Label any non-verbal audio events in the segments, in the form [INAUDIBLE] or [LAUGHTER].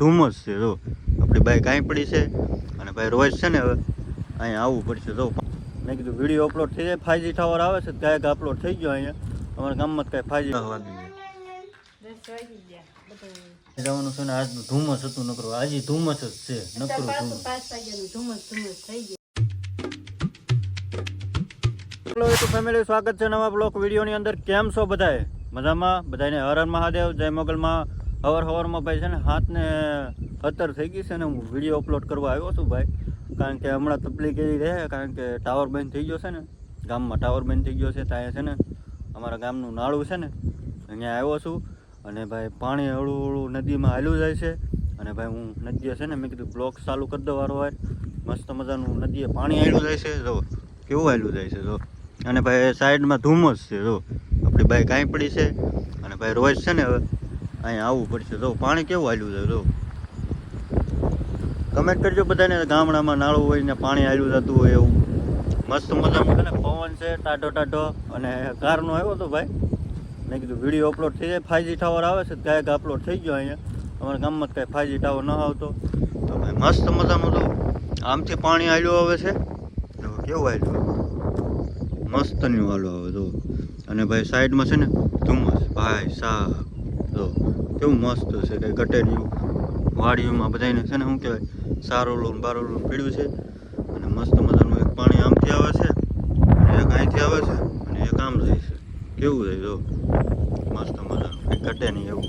ધુમ્મસ છે જો. આપણી બાઈક અહીં પડી છે અને ભાઈ રોજ છે ને હવે અહીંયા આવવું પડશે જો. મેં કીધું વીડિયો અપલોડ થઈ જાય ફાઈવજી ટાવર આવે છે ક્યાંક અપલોડ થઈ ગયો અહીંયા. અમારા ગામમાં કાંઈ ફાઈવજી વાગી જવાનું છે ને આજનું ધુમ્મસ હતું નકરું આજે ધુમ્મસ જ છે નકરું ધુમ્મસ. હેલો તો ફેમિલી સ્વાગત છે નવા બ્લોક વિડીયોની અંદર. કેમ છો બધાએ મજામાં? બધાને હર હર મહાદેવ જય મોગલમાં. હવર હવારમાં ભાઈ છે ને હાથને અત્તર થઈ ગઈ છે ને હું વીડિયો અપલોડ કરવા આવ્યો છું ભાઈ. કારણ કે હમણાં તકલીફ એવી રહે, કારણ કે ટાવર બંધ થઈ ગયો છે ને. ગામમાં ટાવર બંધ થઈ ગયો છે, ત્યાં છે ને અમારા ગામનું નાળું છે ને, અહીંયા આવ્યો છું. અને ભાઈ પાણી હળવું હળવું નદીમાં હાલ્યું જાય છે. અને ભાઈ હું નદીએ છે ને મેં કીધું બ્લોક ચાલુ કરી દો વારો વાર મસ્ત મજાનું નદીએ પાણી હાલ્યું જાય છે. જો, કેવું હાલ્યું જાય છે, જો. અને ભાઈ સાઈડમાં ધુમ્મસ છે, જો. આપણી ભાઈ કાંઈ પડી છે. અને ભાઈ રોજ છે ને હવે અહીંયા આવવું પડશે. જો, પાણી કેવું હાલ્યું છે, જો. કમેન્ટ કરજો બધાને, ગામડામાં નાળું હોય ને પાણી હાલ્યું જતું હોય એવું. મસ્ત મજાનું છે ને, પવન છે, ટાઢો ટાઢો. અને કારનો આવ્યો હતો ભાઈ, મેં કીધું વીડિયો અપલોડ થઈ જાય ફાઈવજી ટાવર આવે છે ક્યાંક અપલોડ થઈ ગયો અહીંયા. અમારા ગામમાં તો કાંઈ ફાઈવજી ટાવર ન આવતો. તો ભાઈ, મસ્ત મજાનું તો આમથી પાણી હાલ્યું આવે છે. કેવું હાલ્યું? મસ્તનું હાલો આવે તો અને ભાઈ સાઈડમાં છે ને, ધુમ્મસ. ભાઈ સાહેબ જો કેવું મસ્ત છે કંઈ ગટેરિયું, વાડીઓમાં બધાને છે ને શું કહેવાય સારોલું બારોલું પીડ્યું છે. અને મસ્ત મજાનું એક પાણી આમથી આવે છે, અને એક અહીંથી આવે છે, અને એક આમ જાય છે. કેવું છે જો? મસ્ત મજાનું. કંઈ ઘટે નહીં એવું.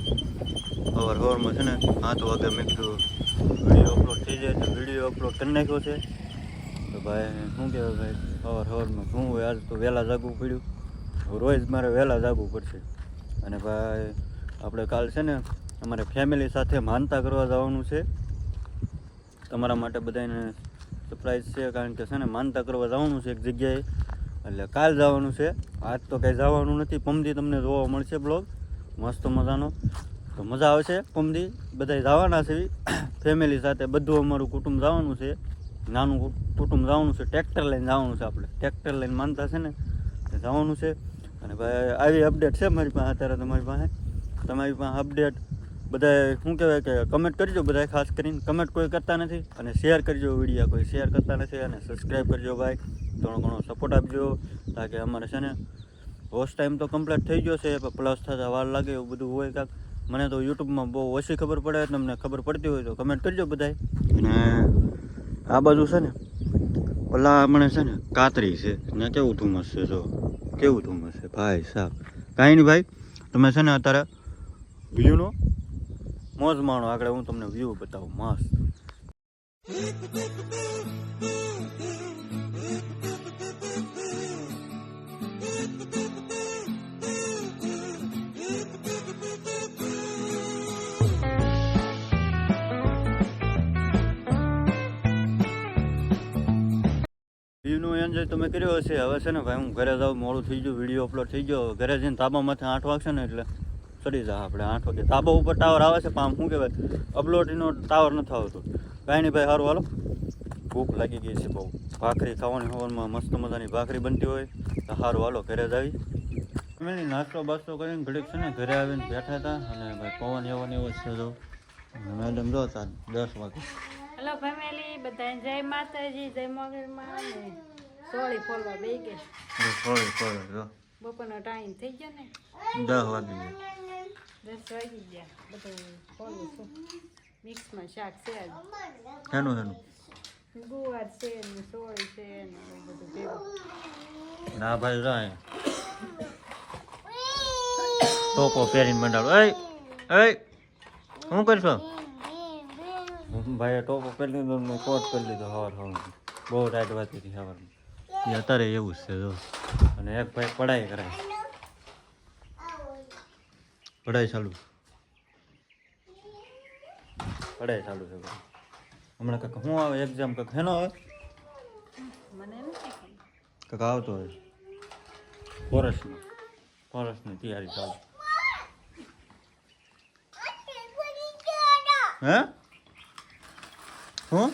અવાર હવારમાં છે ને હાથ વાગે મેં કીધું, વીડિયો અપલોડ થઈ જાય તો વીડિયો અપલોડ કરી નાખ્યો છે. તો ભાઈ, શું કહેવાય ભાઈ? અવાર હવારમાં શું હોય? આજ તો વહેલા જાગવું પડ્યું. રોજ મારે વહેલા જાગવું પડશે. અને ભાઈ આપણે કાલ છે ને અમારે ફેમિલી સાથે માનતા કરવા જવાનું છે. તમારા માટે બધાને સરપ્રાઈઝ છે, કારણ કે છે ને માનતા કરવા જવાનું છે એક જગ્યાએ. એટલે કાલ જવાનું છે. આજ તો કંઈ જવાનું નથી. પમદી તમને જોવા મળશે બ્લોગ. મસ્ત મજાનો. તો મજા આવશે પમદી. બધા જવાના છે. [COUGHS] ફેમિલી સાથે બધું અમારું કુટુંબ જવાનું છે. નાનું કુટુંબ જવાનું છે. ટ્રેક્ટર લઈને જવાનું છે આપણે. ટ્રેક્ટર લઈને માનતા છે ને. જવાનું છે. અને ભાઈ, આવી અપડેટ છે મારી પાસે, અત્યારે તમારી પાસે? તમારી પાસે અપડેટ બધાએ શું કહેવાય કે કમેન્ટ કરજો બધાએ ખાસ કરીને. કમેન્ટ કોઈ કરતા નથી અને શેર કરજો વિડીયા કોઈ શેર કરતા નથી અને સબસ્ક્રાઈબ કરજો ભાઈ. થોડો ઘણો સપોર્ટ આપજો તાકે અમારે છે ને હોસ્ટ ટાઈમ તો કમ્પ્લીટ થઈ ગયો છે, પણ પ્લસ થતા વાર લાગે એવું બધું હોય કાંક. મને તો યુટ્યુબમાં બહુ ઓછી ખબર પડે, તમને ખબર પડતી હોય તો કમેન્ટ કરજો બધાએ અને આ બાજુ છે ને, ઓલા મને છે ને કાતરી છે. ને કેવું ધુમ્મસ છે, જો. કેવું ધુમ્મસ છે. ભાઈ સાહેબ કાંઈ નહીં ભાઈ, તમે છે ને અત્યારે વ્યૂનો મોજ માણો, આગળ હું તમને વ્યૂ બતાવું, મસ્ત. વ્યૂનો એન્જોય તમે કર્યો હશે. હવે છે ને ભાઈ, હું ઘરે જાઉં, મોડું થઈ ગયું વીડિયો અપલોડ થઈ ગયો. ઘરે જઈને તાબામાંથી આઠ વાગશે ને એટલે ચડી જા આપણે આઠ વાગે. તાબા ઉપર ટાવર આવે છે પામ શું કહેવાય? અબલોટીનો ટાવર નથી આવતો કાંઈ નહીં ભાઈ સારું હાલો. ભૂખ લાગી ગઈ છે બહુ. ભાખરી ખાવાની હવનમાં મસ્ત મજાની ભાખરી બનતી હોય. તો સારું હાલો ઘરે જ આવી. ફેમિલી નાસ્તો બાસ્તો કરીને ઘડીક છે ને ઘરે આવીને બેઠા હતા અને ભાઈ પવન એવો ને એવો છે જો. મેડમ જો હતા દસ વાગે. હેલો ફેમિલી બધાને જય માતાજી જય મોગલમાં સોળી ફોલવા બે ગઈ સોળી જો. બપોરનો ટાઈમ થઈ ગયો ને. દસ વાગી ગયા. દસ વાગી ગયા બધું ફોલું છું મિક્સમાં શાક છે આજ શેનું શેનું ગુવાર છે ને સોળી છે ને બધું ભેગું ના ભાઈ રાય ટોપો પહેરીને મંડાળો એ એ શું કરશો? ભાઈ ટોપો પહેરી લીધો મેં કોટ કરી લીધો હવાર હવાર બહુ રાઈટ વાત હતી સવારમાં અત્યારે એવું જ છે જો. અને એક ભાઈ પડાય કરે. પઢાઈ ચાલુ પઢાઈ ચાલુ છે. હમણાં કંઈક શું આવે એક્ઝામ કંઈક હેનો આવે? કંઈક આવતો હોય. ફોરેસ્ટમાં ફોરેસ્ટની તૈયારી ચાલુ. હે? હું?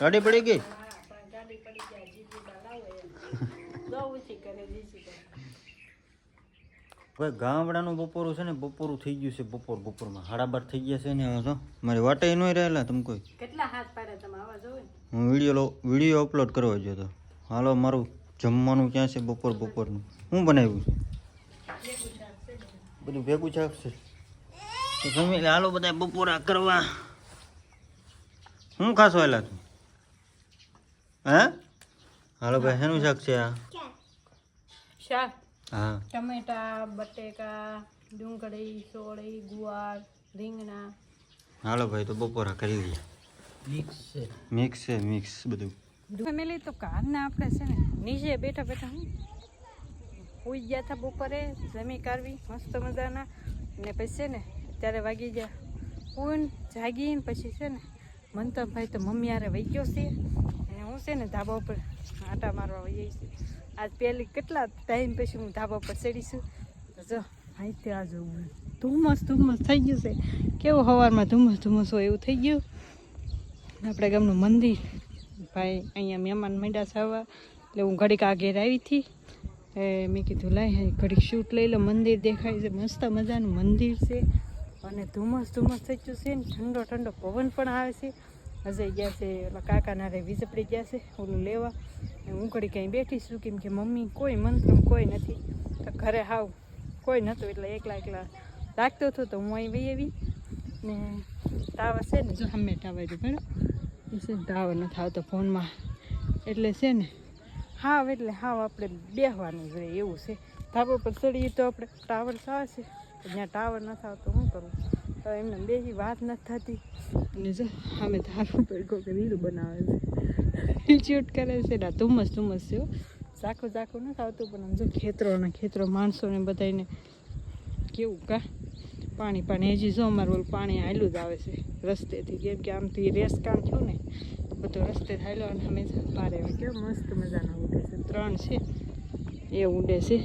ગાડી પડી ગઈ? ગાડી પડી જાય જીજી લાવો એમ. [LAUGHS] હવે ગામડાનું બપોરું છે ને બપોરું થઈ ગયું છે બપોર બપોરમાં. હાડા બાર થઈ ગયા છે ને હવે તો. મારી વાટે નહીં રહેલા તમે કોઈ. કેટલા હાથ પાડ્યા તમે? આવા જોવે હું વીડિયો વીડિયો અપલોડ કરવા જોતો હાલો મારું જમવાનું ક્યાં છે બપોર બપોરનું? હું બનાવ્યું? છે બધું ભેગું શાક છે તો તમે હાલો બધા બપોરા કરવા. હું ખાશો એલા તું? હે? હાલો ભાઈ શેનું શાક છે આ? શાક. હા. ટમેટા બટેકા ડુંગળી સોળી ગુવાર રીંગણા. હાલો ભાઈ તો બપોરા કરી લઈએ. મિક્સ છે. મિક્સ બધું. ફેમિલી તો કારના આપણે છે ને નીચે બેઠા બેઠા હું સુઈ ગયા હતા બપોરે જમી કાઢવી મસ્ત મજાના. ને પછી છે ને ત્યારે વાગી ગયા. ઊન જાગીને પછી છે ને મંતભાઈ તો મમ્મી યારે વહી ગયો છે. હું છે ને ધાબા ઉપર આટા મારવા વહી છું. આજ પહેલી કેટલા ટાઈમ પછી હું ધાબા ઉપર ચડીશું જો, અહીંથી આ જવું ધુમ્મસ ધુમ્મસ થઈ ગયું છે. કેવું સવારમાં ધુમ્મસ ધુમ્મસ હોય એવું થઈ ગયું. આપણે ગામનું મંદિર. ભાઈ અહીંયા મહેમાન મંડ્યા છે એટલે હું ઘડીક આ ઘેર આવી હતી. એ મેં કીધું હે ઘડીક શૂટ લઈ લો, મંદિર દેખાય છે. મસ્ત મજાનું મંદિર છે. અને ધુમ્મસ ધુમ્મસ થઈ ગયું છે ને. ઠંડો ઠંડો પવન પણ આવે છે. અજય ગયા છે એટલે કાકાના રે વીજપડી ગયા છે ઓલું લેવા હું ઘડી ક્યાંય બેઠી છું કેમ કે મમ્મી કોઈ મંત્ર કોઈ નથી તો ઘરે હાવ કોઈ નહોતું એટલે એકલા એકલા લાગતું હતું તો હું અહીં વહી આવી ને ટાવર છે ને જો સામે ટાવર છે બરાબર છે ને ટાવર નથી આવતો ફોનમાં એટલે છે ને હાવ એટલે હાવ આપણે બેસવાનું જ રહે એવું છે ધાબા પર ચડીએ તો આપણે ટાવર આવે છે જ્યાં ટાવર નથી આવતો શું કરવું તો એમને બેસી વાત નથી થતી. અને જો અમે ધારું પર કોઈ રીલ બનાવે છે. શૂટ કરે છે ના ધુમ્મસ ધુમ્મસ છે. ઝાખું ઝાખું નથી આવતું, પણ આમ જો ખેતરો અને ખેતરો, માણસોને બધાને કેવું કા? પાણી પાણી, હજી જો અમારું ઓલું પાણી આવેલું જ આવે છે રસ્તેથી. કેમ કે આમથી રેસ કામ થયું ને બધો રસ્તે હાલ્યો અને અમે પારે કેવું મસ્ત મજાના ઉડે છે. ત્રણ છે, એ ઉડે છે.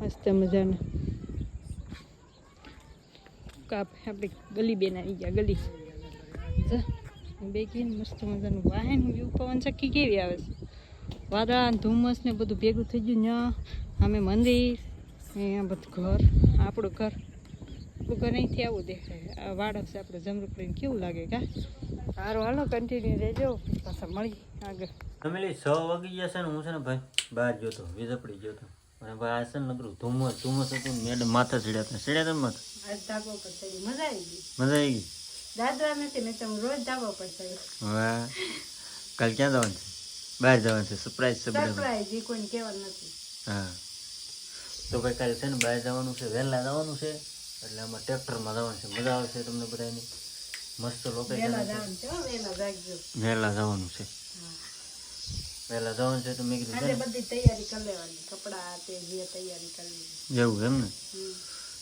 મસ્ત મજાના. કાપ આપણે ગલી બેન આવી ગયા, ગલી. બે કીને મસ્ત મજાનું વાહન વ્યૂ પવન ચક્કી કેવી આવે છે? વાદળા ધુમ્મસ ને બધું ભેગું થઈ ગયું ત્યાં અમે મંદિર, અહીંયા બધું ઘર, આપણું ઘર. આપણું ઘર અહીંથી આવું દેખાય. આ વાડો છે આપણે જમરૂકડીને કેવું લાગે કા? સારું હાલો કન્ટિન્યુ રહેજો. પાછા મળી આગળ. ફેમિલી, છ વાગી ગયા ને હું છે ને ભાઈ બહાર ગયો વીજપડી ગયો અને ભાઈ આ છે ને નકરું ધુમ્મસ ધુમ્મસ હતું મેડમ માથા ચડ્યા હતા. ચડ્યા હતા માથા? આજ ધાબા પર ચડી મજા આવી ગઈ. મજા આવી ગઈ? દાદરા નથી મેં તમે રોજ ધાબો પર ચડી વાહ. કાલ ક્યાં જવાનું છે? બહાર જવાનું છે. સરપ્રાઈઝ છે સરપ્રાઈઝ એ કોઈને કહેવાનું નથી. હા. તો ભાઈ કાલે છે ને બહાર જવાનું છે વહેલા જવાનું છે એટલે આમાં ટ્રેક્ટરમાં જવાનું છે. મજા આવશે તમને બધાને મસ્ત લોકો વહેલા જવાનું છે વહેલા જવાનું છે તો મેં કીધું આજે બધી તૈયારી કરી લેવાની કપડા તે જે તૈયારી કરવી. જેવું એમ ને?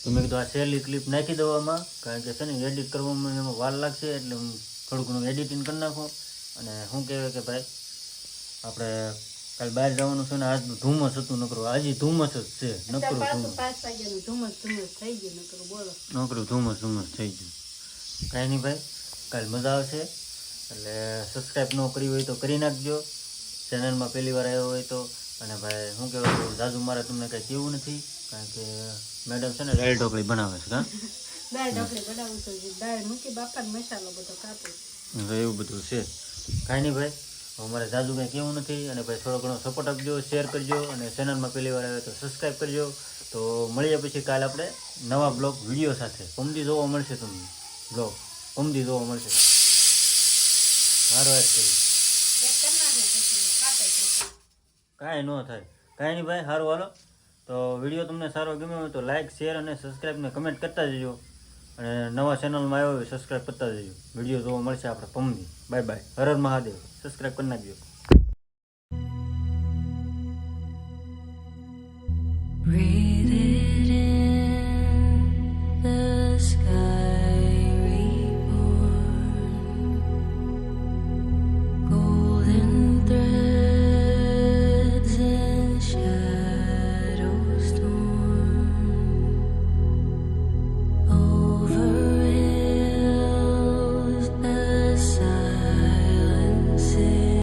તો મેં કીધું આ સહેલી ક્લિપ નાખી દેવામાં કારણ કે છે ને એડિટ કરવામાં એમાં વાર લાગશે એટલે હું થોડું ઘણું એડિટિંગ કરી નાખું. અને શું કહેવાય કે ભાઈ આપણે કાલે બહાર જવાનું છે ને આજનું ધુમ્મસ હતું નકરું આજે ધુમ્મસ જ છે નકરું ધુમ્મસ. નોકરું ધુમ્મસ ધુમ્મસ થઈ ગયું. કાંઈ નહીં ભાઈ કાલે મજા આવશે. એટલે સબસ્ક્રાઈબ ન કરી હોય તો કરી નાખજો. ચેનલમાં પહેલી વાર આવ્યો હોય તો. અને ભાઈ શું કહેવાય જાજુ મારે તમને કાંઈ કહેવું નથી કારણ કે મેડમ છે ને દાળ ઢોકળી બનાવે છે હા? દાળ ઢોકળી બનાવું છું દાળ મૂકી બાફાનો મસાલો બધો કાપું. એવું બધું છે. કાંઈ નહીં ભાઈ અમારે મારે જાજુ કંઈ કહેવું નથી અને ભાઈ થોડો ઘણો સપોર્ટ આપજો શેર કરજો અને ચેનલમાં પહેલી વાર આવે તો સબસ્ક્રાઈબ કરજો. તો મળીએ પછી કાલે આપણે નવા બ્લોગ વીડિયો સાથે. કમદી જોવા મળશે તમને. બ્લોગ કમદી જોવા મળશે. હારો યાર કરી એક કરી નાખો પછી ખાતે પછી કાંઈ ન થાય. કાંઈ નહીં ભાઈ, સારું હાલો. તો વીડિયો તમને સારો ગમ્યો હોય તો લાઇક શેર અને સબસ્ક્રાઈબને કમેન્ટ કરતા જજો. અને નવા ચેનલમાં આવ્યો હોય સબસ્ક્રાઈબ કરતા જજો. વીડિયો જોવા મળશે આપણે પમની. Bye bye Har Har Mahadev. Subscribe કરી નાખજો. Breathe